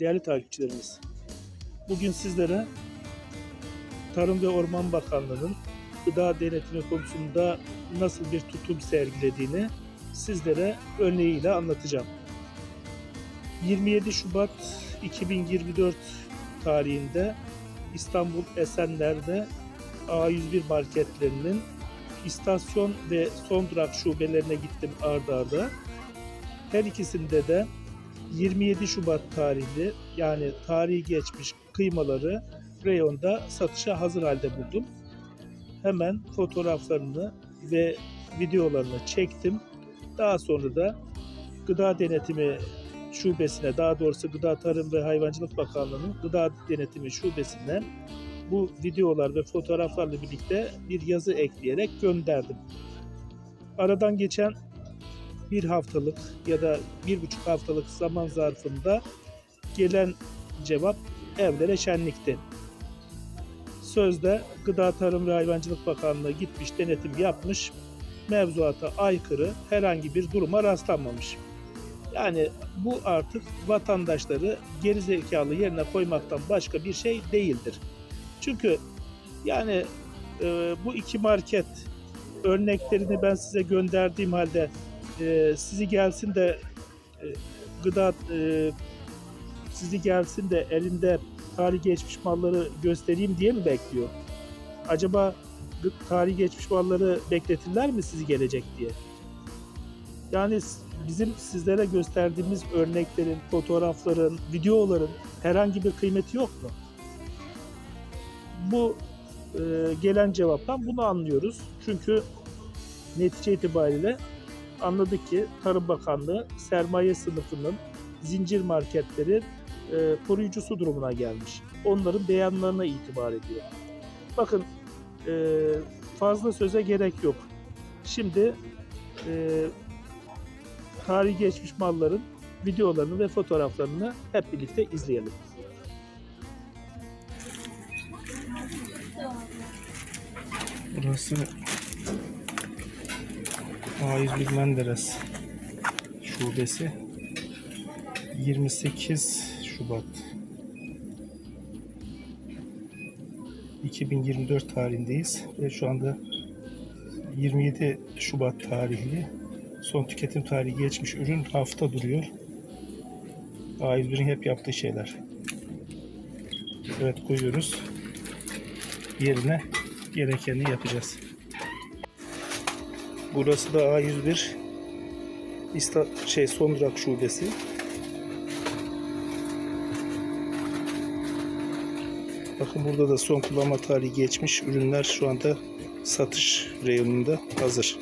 Değerli takipçilerimiz, bugün sizlere Tarım ve Orman Bakanlığı'nın gıda denetimi konusunda nasıl bir tutum sergilediğini sizlere örneğiyle anlatacağım. 27 Şubat 2024 tarihinde İstanbul Esenler'de A101 marketlerinin istasyon ve son durak şubelerine gittim ardarda. arda. Her ikisinde de 27 Şubat tarihli yani tarihi geçmiş kıymaları reyonda satışa hazır halde buldum. Hemen fotoğraflarını ve videolarını çektim. Daha sonra da Gıda Denetimi Şubesine, daha doğrusu Gıda Tarım ve Hayvancılık Bakanlığı'nın Gıda Denetimi Şubesi'ne bu videolar ve fotoğraflarla birlikte bir yazı ekleyerek gönderdim. Aradan geçen bir haftalık ya da bir buçuk haftalık zaman zarfında gelen cevap evlere şenlikti. Sözde Gıda Tarım ve Hayvancılık Bakanlığı gitmiş denetim yapmış, mevzuata aykırı herhangi bir duruma rastlanmamış. Yani bu artık vatandaşları gerizekalı yerine koymaktan başka bir şey değildir. Çünkü yani e, bu iki market örneklerini ben size gönderdiğim halde e, sizi gelsin de e, gıda e, sizi gelsin de elinde tarih geçmiş malları göstereyim diye mi bekliyor? Acaba tarih geçmiş malları bekletirler mi sizi gelecek diye? Yani bizim sizlere gösterdiğimiz örneklerin, fotoğrafların, videoların herhangi bir kıymeti yok mu? Bu e, gelen cevaptan bunu anlıyoruz. Çünkü netice itibariyle anladık ki Tarım Bakanlığı sermaye sınıfının zincir marketleri e, koruyucusu durumuna gelmiş. Onların beyanlarına itibar ediyor. Bakın e, fazla söze gerek yok. Şimdi e, tarihi geçmiş malların videolarını ve fotoğraflarını hep birlikte izleyelim. Burası A101 Menderes Şubesi 28 Şubat 2024 tarihindeyiz ve şu anda 27 Şubat tarihli son tüketim tarihi geçmiş ürün hafta duruyor. A101'in hep yaptığı şeyler. Evet koyuyoruz. Yerine gerekeni yapacağız. Burası da A101 İsta şey son durak şubesi. Bakın burada da son kullanma tarihi geçmiş ürünler şu anda satış reyonunda hazır.